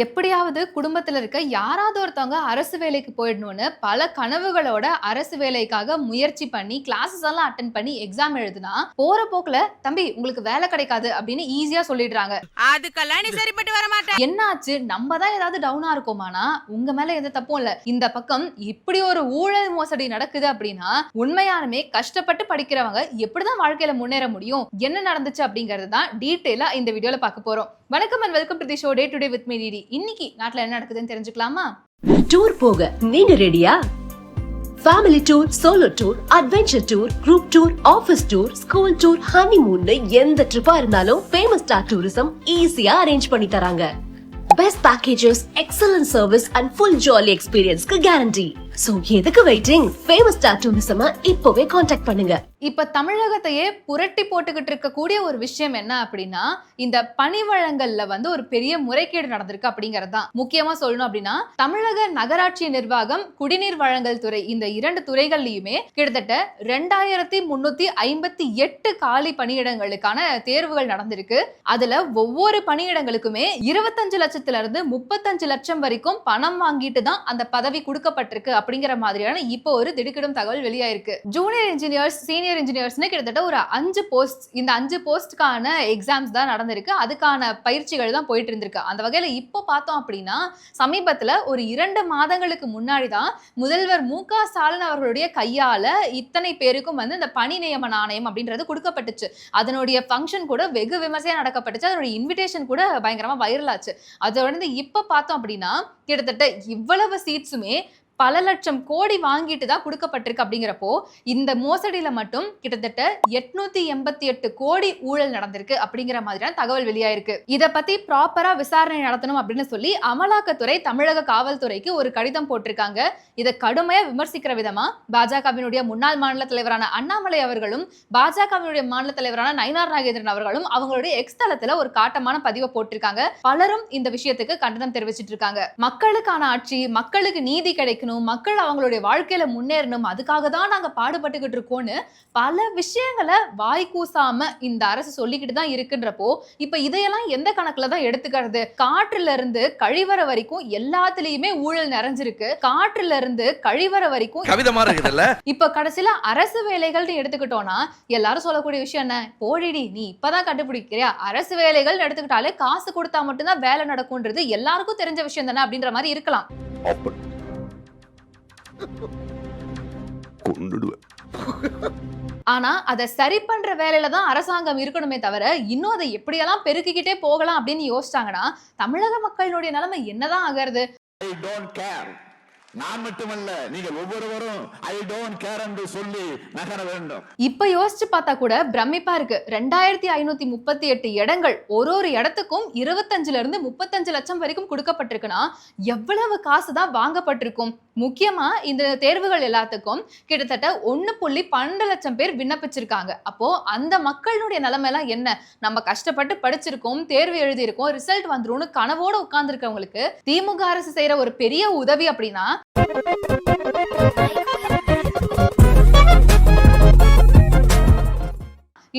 எப்படியாவது குடும்பத்துல இருக்க யாராவது ஒருத்தவங்க அரசு வேலைக்கு போயிடணும்னு பல கனவுகளோட அரசு வேலைக்காக முயற்சி பண்ணி கிளாஸஸ் எல்லாம் அட்டன் பண்ணி எக்ஸாம் எழுதுனா போற போக்குல தம்பி உங்களுக்கு வேலை கிடைக்காது அப்படின்னு ஈஸியா சொல்லிடுறாங்க. அதுக்கெல்லாம் நீ சரிப்பட்டு வர மாட்ட. என்னாச்சு? நம்ம தான் ஏதாவது டவுனா இருக்கோமானா? உங்க மேல எந்த தப்பும் இல்ல. இந்த பக்கம் இப்படி ஒரு ஊழல் மோசடி நடக்குது அப்படின்னா உண்மையானுமே கஷ்டப்பட்டு படிக்கிறவங்க எப்படிதான் வாழ்க்கையில முன்னேற முடியும்? என்ன நடந்துச்சு அப்படிங்கறது தான் டீட்டெயிலா இந்த வீடியோல பார்க்க போறோம். வணக்கம் and welcome to the show day today with me DD இன்னைக்கு நாட்டுல என்ன நடக்குதுன்னு தெரிஞ்சுக்கலாமா? டூர் போக நீங்க ரெடியா family tour solo tour adventure tour group tour office tour school tour honeymoon எந்த ட்ரிப்பா இருந்தாலும் ஃபேமஸ் ஸ்டார் டூரிசம் ஈஸியா அரேஞ்ச் பண்ணி தராங்க. Best packages excellent service and full jolly எக்ஸ்பீரியன்ஸ்க்கு guarantee so எதுக்கு வெயிட்டிங் ஃபேமஸ் ஸ்டார் டூரிசமா இப்போவே காண்டாக்ட் பண்ணுங்க. இப்ப தமிழகத்தையே புரட்டி போட்டுக்கிட்டு இருக்கக்கூடிய ஒரு விஷயம் என்ன அப்படின்னா இந்த பணி வழங்கல்ல வந்து ஒரு பெரிய முறைகேடு நடந்திருக்கு அப்படிங்கிறது தான். முக்கியமா சொல்லணும் அப்படின்னா தமிழக நகராட்சி நிர்வாகம் குடிநீர் வழங்கல் துறை இந்த இரண்டு துறைகள்லயுமே கிட்டத்தட்ட ரெண்டாயிரத்தி முன்னூத்தி ஐம்பத்தி எட்டு காலி பணியிடங்களுக்கான தேர்வுகள் நடந்திருக்கு. அதுல ஒவ்வொரு பணியிடங்களுக்குமே இருபத்தஞ்சு லட்சத்துல இருந்து முப்பத்தஞ்சு லட்சம் வரைக்கும் பணம் வாங்கிட்டு தான் அந்த பதவி கொடுக்கப்பட்டிருக்கு அப்படிங்கிற மாதிரியான இப்போ ஒரு திடுக்கிடும் தகவல் வெளியாயிருக்கு. ஜூனியர் இன்ஜினியர்ஸ் சீனியர் இன்ஜினியர்ஸ்னு கிட்டத்தட்ட ஒரு அஞ்சு போஸ்ட் இந்த அஞ்சு போஸ்ட்டுக்கான எக்ஸாம்ஸ் தான் நடந்திருக்கு. அதுக்கான பயிற்சிகள் தான் போயிட்டு இருந்திருக்கு அந்த வகையில் இப்போ பார்த்தோம் அப்படின்னா சமீபத்தில் ஒரு இரண்டு மாதங்களுக்கு முன்னாடி தான் முதல்வர் மு க ஸ்டாலின் அவர்களுடைய கையால் இத்தனை பேருக்கும் வந்து இந்த பணி நியமன ஆணையம் அப்படின்றது கொடுக்கப்பட்டுச்சு. அதனுடைய ஃபங்க்ஷன் கூட வெகு விமர்சையாக நடக்கப்பட்டுச்சு. அதனுடைய இன்விடேஷன் கூட பயங்கரமாக வைரல் ஆச்சு. அதோட இப்போ பார்த்தோம் அப்படின்னா கிட்டத்தட்ட இவ்வளவு சீட்ஸுமே பல லட்சம் கோடி வாங்கிட்டு தான் கொடுக்கப்பட்டிருக்கு அப்படிங்கிறப்போ இந்த மோசடியில மட்டும் கிட்டத்தட்ட எட்நூத்தி எண்பத்தி எட்டு கோடி ஊழல் நடந்திருக்கு அப்படிங்கிற மாதிரியான தகவல் வெளியாயிருக்கு. இத பத்தி ப்ராப்பரா விசாரணை நடத்தணும் அப்படின்னு சொல்லி அமலாக்கத்துறை தமிழக காவல்துறைக்கு ஒரு கடிதம் போட்டிருக்காங்க. இதை கடுமையா விமர்சிக்கிற விதமா பாஜகவினுடைய முன்னாள் மாநில தலைவரான அண்ணாமலை அவர்களும் பாஜகவினுடைய மாநில தலைவரான நயினார் நாகேந்திரன் அவர்களும் அவங்களுடைய எக்ஸ் தளத்துல ஒரு காட்டமான பதிவை போட்டிருக்காங்க. பலரும் இந்த விஷயத்துக்கு கண்டனம் தெரிவிச்சிட்டு இருக்காங்க. மக்களுக்கான ஆட்சி மக்களுக்கு நீதி கிடைக்கணும் மக்கள் அவங்களுடைய வாழ்க்கையில முன்னேறணும் அதுக்காக தான் நாங்க பாடுபட்டுக்கிட்டு இருக்கோம்னு பல விஷயங்களை வாய் கூசாம இந்த அரசு சொல்லிக்கிட்டு தான் இருக்குன்றப்போ இப்ப இதையெல்லாம் எந்த கணக்குல தான் எடுத்துக்கிறது? காற்றுல இருந்து கழிவற வரைக்கும் எல்லாத்துலயுமே ஊழல் நிறைஞ்சிருக்கு. காற்றுல இருந்து கழிவற வரைக்கும் இருக்குதுல்ல? இப்ப கடைசியில அரசு வேலைகள்னு எடுத்துக்கிட்டோம்னா எல்லாரும் சொல்லக்கூடிய விஷயம் என்ன? போடிடி நீ இப்பதான் கண்டுபிடிக்கிறியா? அரசு வேலைகள் எடுத்துக்கிட்டாலே காசு கொடுத்தா மட்டும்தான் வேலை நடக்கும்ன்றது எல்லாருக்கும் தெரிஞ்ச விஷயம் தானே அப்படின்ற மாதிரி இருக்கலாம். கொண்டுடுவேன் ஆனா அதை சரி பண்ற வேலையில தான் அரசாங்கம் இருக்கணுமே தவிர இன்னும் அதை எப்படியெல்லாம் பெருக்கிக்கிட்டே போகலாம் அப்படின்னு யோசிச்சாங்கன்னா தமிழக மக்களினுடைய நிலைமை என்னதான் ஆகிறது? ஐ டோன்ட் கேர் நான் மட்டுமல்ல நீங்கள் ஒவ்வொருவரும் ஐ டோன்ட் கேர் என்று சொல்லி நகர வேண்டும். இப்ப யோசிச்சு பார்த்தா கூட பிரமிப்பா இருக்கு. ரெண்டாயிரத்தி ஐநூத்தி முப்பத்தி எட்டு இடங்கள் ஒரு ஒரு இடத்துக்கும் இருபத்தஞ்சுல இருந்து முப்பத்தஞ்சு லட்சம் வரைக்கும் கொடுக்கப்பட்டிருக்குன்னா எவ்வளவு காசு தான் வாங்கப்பட்டிருக்கும்? முக்கியமா இந்த தேர்வுகள் எல்லாத்துக்கும் கிட்டத்தட்ட ஒன்னு புள்ளி பன்னெண்டு லட்சம் பேர் விண்ணப்பிச்சிருக்காங்க. அப்போ அந்த மக்களுடைய நிலைமை எல்லாம் என்ன? நம்ம கஷ்டப்பட்டு படிச்சிருக்கோம் தேர்வு எழுதியிருக்கோம் ரிசல்ட் வந்துரும்னு கனவோட உட்கார்ந்துருக்கவங்களுக்கு திமுக அரசு செய்யற ஒரு பெரிய உதவி அப்படின்னா Thank you.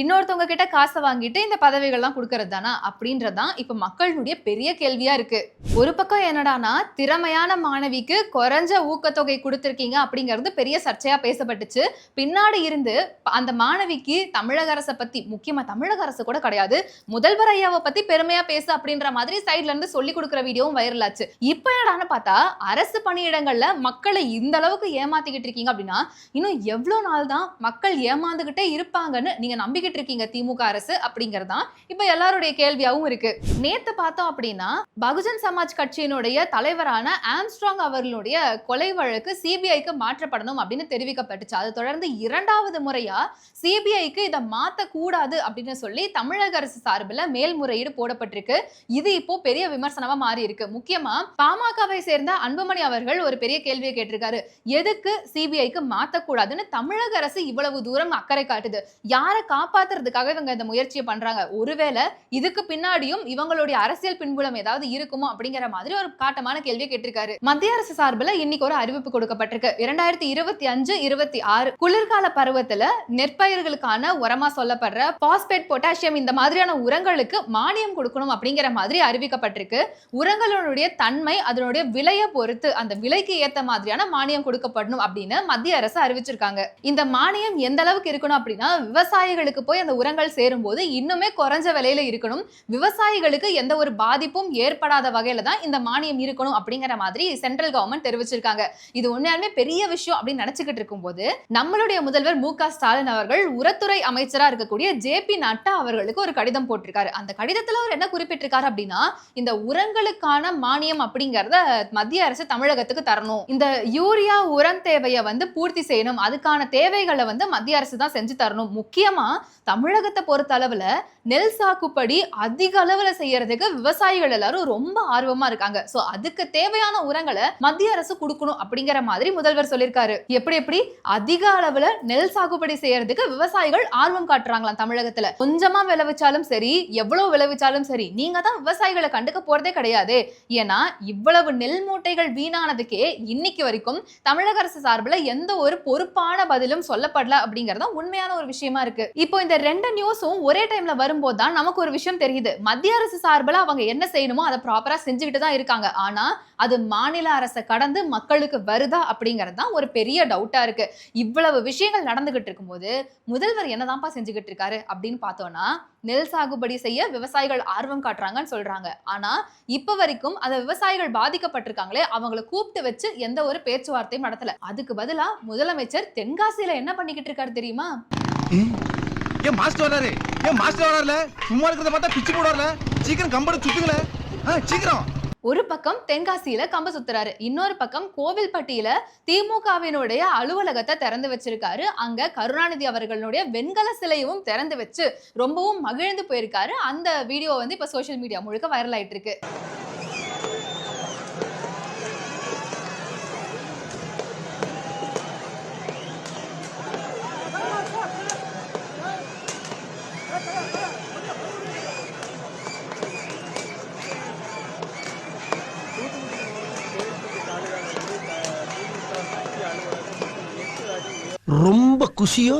இன்னொருத்தவங்க கிட்ட காசை வாங்கிட்டு இந்த பதவிகள்லாம் கொடுக்கறது தானா? அப்படின்றதான் இப்ப மக்களுடைய பெரிய கேள்வியா இருக்கு. ஒரு பக்கம் என்னடானா திறமையான மாணவிக்கு குறைஞ்ச ஊக்கத்தொகை கொடுத்துருக்கீங்க அப்படிங்கிறது பெரிய சர்ச்சையா பேசப்பட்டுச்சு. பின்னாடி இருந்து அந்த மாணவிக்கு தமிழக அரசை பத்தி முக்கியமா தமிழக அரசு கூட கிடையாது முதல்வர் ஐயாவை பத்தி பெருமையா பேசு அப்படின்ற மாதிரி சைட்ல இருந்து சொல்லி கொடுக்குற வீடியோவும் வைரல் ஆச்சு இப்ப என்னடான்னு பார்த்தா அரசு பணியிடங்கள்ல மக்களை இந்த அளவுக்கு ஏமாத்திக்கிட்டு இருக்கீங்க அப்படின்னா இன்னும் எவ்வளவு நாள் தான் மக்கள் ஏமாந்துகிட்டே இருப்பாங்கன்னு நீங்க நம்பிக்கிட்டு பண்ணிட்டு இருக்கீங்க திமுக அரசு அப்படிங்கறதான். இப்ப எல்லாருடைய கேள்வியாவும் இருக்கு. நேத்து பார்த்தோம் அப்படின்னா பகுஜன் சமாஜ் கட்சியினுடைய தலைவரான ஆம்ஸ்ட்ராங் அவர்களுடைய கொலை வழக்கு சிபிஐக்கு மாற்றப்படணும் அப்படின்னு தெரிவிக்கப்பட்டுச்சு. அதை தொடர்ந்து இரண்டாவது முறையா சிபிஐக்கு இதை மாத்த கூடாது அப்படின்னு சொல்லி தமிழக அரசு சார்பில் மேல்முறையீடு போடப்பட்டிருக்கு. இது இப்போ பெரிய விமர்சனமா மாறி இருக்கு முக்கியமா பாமகவை சேர்ந்த அன்புமணி அவர்கள் ஒரு பெரிய கேள்வியை கேட்டிருக்காரு. எதுக்கு சிபிஐக்கு மாத்தக்கூடாதுன்னு தமிழக அரசு இவ்வளவு தூரம் அக்கறை காட்டுது. யாரை காப்பாற்ற காப்பாத்துறதுக்காக இவங்க இந்த முயற்சியை பண்றாங்க. ஒருவேளை இதுக்கு பின்னாடியும் இவங்களுடைய அரசியல் பின்புலம் ஏதாவது இருக்குமோ அப்படிங்கிற மாதிரி ஒரு காட்டமான கேள்வியை கேட்டிருக்காரு. மத்திய அரசு சார்பில் இன்னைக்கு ஒரு அறிவிப்பு கொடுக்கப்பட்டிருக்கு. இரண்டாயிரத்தி இருபத்தி அஞ்சு இருபத்தி ஆறு குளிர்கால பருவத்துல நெற்பயிர்களுக்கான உரமா சொல்லப்படுற பாஸ்பேட் பொட்டாசியம் இந்த மாதிரியான உரங்களுக்கு மானியம் கொடுக்கணும் அப்படிங்கிற மாதிரி அறிவிக்கப்பட்டிருக்கு. உரங்களுடைய தன்மை அதனுடைய விலையை பொறுத்து அந்த விலைக்கு ஏத்த மாதிரியான மானியம் கொடுக்கப்படணும் அப்படின்னு மத்திய அரசு அறிவிச்சிருக்காங்க. இந்த மானியம் எந்த அளவுக்கு இருக்கணும் அப்படின்னா விவசாயிகளுக்கு போய் அந்த உரங்கள் சேரும்போது இன்னுமே குறைஞ்ச விலையில இருக்கணும். விவசாயிகளுக்கு எந்த ஒரு பாதிப்பும் ஏற்படாத வகையில தான் இந்த மானியம் இருக்கணும் அப்படிங்கிற மாதிரி சென்ட்ரல் கவர்மெண்ட் தெரிவிச்சிருக்காங்க. இது உண்மையாலுமே பெரிய விஷயம் அப்படின்னு நினைச்சுக்கிட்டு இருக்கும்போது நம்மளுடைய முதல்வர் மு ஸ்டாலின் அவர்கள் உரத்துறை அமைச்சரா இருக்கக்கூடிய ஜே பி நட்டா அவர்களுக்கு ஒரு கடிதம் போட்டிருக்காரு. அந்த கடிதத்துல அவர் என்ன குறிப்பிட்டிருக்காரு அப்படின்னா இந்த உரங்களுக்கான மானியம் அப்படிங்கறத மத்திய அரசு தமிழகத்துக்கு தரணும். இந்த யூரியா உரம் தேவையை வந்து பூர்த்தி செய்யணும். அதுக்கான தேவைகளை வந்து மத்திய அரசு தான் செஞ்சு தரணும். முக்கியமா தமிழகத்தை பொறுத்த அளவுல நெல் சாகுபடி அதிக அளவுல செய்யறதுக்கு விவசாயிகள் எல்லாரும் ரொம்ப ஆர்வமா இருக்காங்க. சோ அதுக்கு தேவையான உரங்களை மத்திய அரசு கொடுக்கணும் அப்படிங்கிற மாதிரி முதல்வர் சொல்லியிருக்காரு. எப்படி எப்படி? அதிக அளவுல நெல் சாகுபடி செய்யறதுக்கு விவசாயிகள் ஆர்வம் காட்டுறாங்களாம் தமிழகத்துல. கொஞ்சமா விளைவிச்சாலும் சரி எவ்வளவு விளைவிச்சாலும் சரி நீங்க தான் விவசாயிகளை கண்டுக்க போறதே கிடையாது. ஏன்னா இவ்வளவு நெல் மூட்டைகள் வீணானதுக்கே இன்னைக்கு வரைக்கும் தமிழக அரசு சார்பில் எந்த ஒரு பொறுப்பான பதிலும் சொல்லப்படல அப்படிங்கறத தான் உண்மையான ஒரு விஷயமா இருக்கு. இப்போ இந்த ரெண்டு நியூஸும் ஒரே டைம்ல வரும்போது தான் நமக்கு ஒரு விஷயம் தெரியுது. மத்திய அரசு சார்பில் அவங்க என்ன செய்யணுமோ அதை ப்ராப்பரா செஞ்சுக்கிட்டு தான் இருக்காங்க. ஆனா அது மாநில அரசை கடந்து மக்களுக்கு வருதா அப்படிங்கிறது தான் ஒரு பெரிய டவுட்டா இருக்கு. இவ்வளவு விஷயங்கள் நடந்துகிட்டு இருக்கும்போது முதல்வர் என்னதான்ப்பா செஞ்சுக்கிட்டு இருக்காரு அப்படின்னு பார்த்தோம்னா நெல் சாகுபடி செய்ய விவசாயிகள் ஆர்வம் காட்டுறாங்கன்னு சொல்றாங்க. ஆனா இப்ப வரைக்கும் அந்த விவசாயிகள் பாதிக்கப்பட்டிருக்காங்களே அவங்கள கூப்பிட்டு வச்சு எந்த ஒரு பேச்சுவார்த்தையும் நடத்தல. அதுக்கு பதிலா முதலமைச்சர் தென்காசியில என்ன பண்ணிக்கிட்டு இருக்காரு தெரியுமா? ஏன் மாஸ்டர் வராரு ஏன் மாஸ்டர் வராருல சும்மா இருக்கிறத பார்த்தா பிச்சு போடுவார்ல. சீக்கிரம் கம்பெனி சுத்துங்களே. ஆ, சீக்கிரம். ஒரு பக்கம் தென்காசியில கம்ப சுத்துறாரு. இன்னொரு பக்கம் கோவில்பட்டியில திமுகவினுடைய அலுவலகத்தை திறந்து வச்சிருக்காரு. அங்க கருணாநிதி அவர்களுடைய வெண்கல சிலையும் திறந்து வச்சு ரொம்பவும் மகிழ்ந்து போயிருக்காரு. அந்த வீடியோ வந்து இப்ப சோஷியல் மீடியா முழுக்க வைரல் ஆயிட்டு இருக்கு ரொம்ப குஷியோ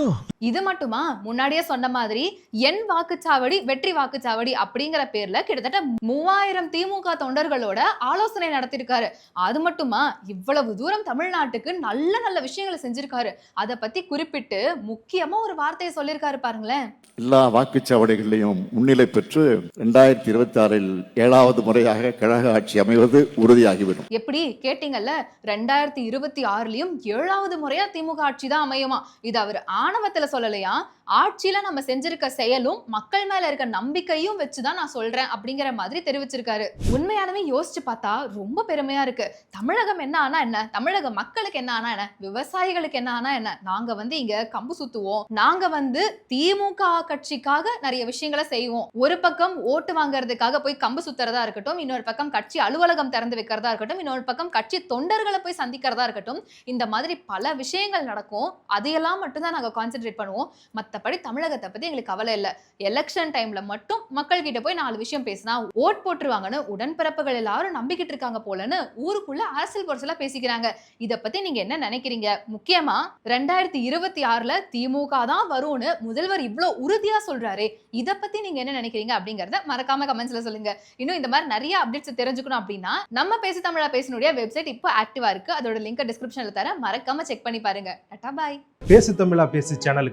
இது மட்டுமா? முன்னாடியே சொன்ன மாதிரி என் வாக்குச்சாவடி வெற்றி வாக்குச்சாவடி அப்படிங்கிற பேர்ல கிட்டத்தட்ட மூவாயிரம் திமுக தொண்டர்களோட ஆலோசனை நடத்திருக்காரு அது மட்டுமா? இவ்வளவு தூரம் தமிழ்நாட்டுக்கு நல்ல நல்ல விஷயங்களை செஞ்சிருக்காரு. அதை பத்தி குறிப்பிட்டு முக்கியமா ஒரு வார்த்தையை சொல்லியிருக்காரு பாருங்களேன். எல்லா வாக்குச்சாவடிகளிலும் முன்னிலை பெற்று ரெண்டாயிரத்தி இருபத்தி ஆறில் ஏழாவது முறையாக கழக ஆட்சி அமைவது உறுதியாகிவிடும். எப்படி? கேட்டீங்கல்ல ரெண்டாயிரத்தி இருபத்தி ஆறுலயும் ஏழாவது முறையா திமுக ஆட்சி தான் அமையுமா? இது அவர் ஆணவத்துல சொல்லலையா? ஆட்சியில நம்ம செஞ்சிருக்க செயலும் மக்கள் மேல இருக்க நம்பிக்கையும் வச்சுதான் நான் சொல்றேன் அப்படிங்கிற மாதிரி தெரிவிச்சிருக்காரு. உண்மையானவே யோசிச்சு பார்த்தா ரொம்ப பெருமையா இருக்கு. தமிழகம் என்ன ஆனா என்ன? தமிழக மக்களுக்கு என்ன ஆனா என்ன? விவசாயிகளுக்கு என்ன ஆனா என்ன? நாங்க வந்து இங்க கம்பு சுத்துவோம். நாங்க வந்து திமுக கட்சிக்காக நிறைய விஷயங்களை செய்வோம். ஒரு பக்கம் ஓட்டு வாங்குறதுக்காக போய் கம்பு சுத்துறதா இருக்கட்டும் இன்னொரு பக்கம் கட்சி அலுவலகம் திறந்து வைக்கிறதா இருக்கட்டும் இன்னொரு பக்கம் கட்சி தொண்டர்களை போய் சந்திக்கிறதா இருக்கட்டும் இந்த மாதிரி பல விஷயங்கள் நடக்கும். அதையெல்லாம் மட்டும்தான் நாங்க கான்சென்ட்ரேட் பண்ணுவோம். மத்தபடி தமிழகத்தை பத்தி எங்களுக்கு கவலை இல்ல. எலெக்ஷன் டைம்ல மட்டும் மக்கள் கிட்ட போய் நாலு விஷயம் பேசினா ஓட் போட்டுருவாங்கன்னு உடன்பிறப்புகள் எல்லாரும் நம்பிக்கிட்டு இருக்காங்க போலன்னு ஊருக்குள்ள அரசியல் பொருசலாக பேசிக்கிறாங்க. இத பத்தி நீங்க என்ன நினைக்கிறீங்க? முக்கியமா ரெண்டாயிரத்தி இருபத்தி ஆறுல திமுக தான் வரும்னு முதல்வர் இவ்வளோ உறுதியா சொல்கிறாரு இதை பத்தி நீங்க என்ன நினைக்கிறீங்க அப்படிங்கிறத மறக்காம கமெண்ட்ஸில் சொல்லுங்க. இன்னும் இந்த மாதிரி நிறைய அப்டேட்ஸ் தெரிஞ்சுக்கணும் அப்படின்னா நம்ம பேசி தமிழா பேசினுடைய வெப்சைட் இப்போ ஆக்டிவா இருக்கு. அதோட லிங்க் டிஸ்கிரிப்ஷனில் தர மறக்காம செக் பண்ணி பாருங்க. டாடா பாய். பேசு தமிழா பேசு சேனலுக்கு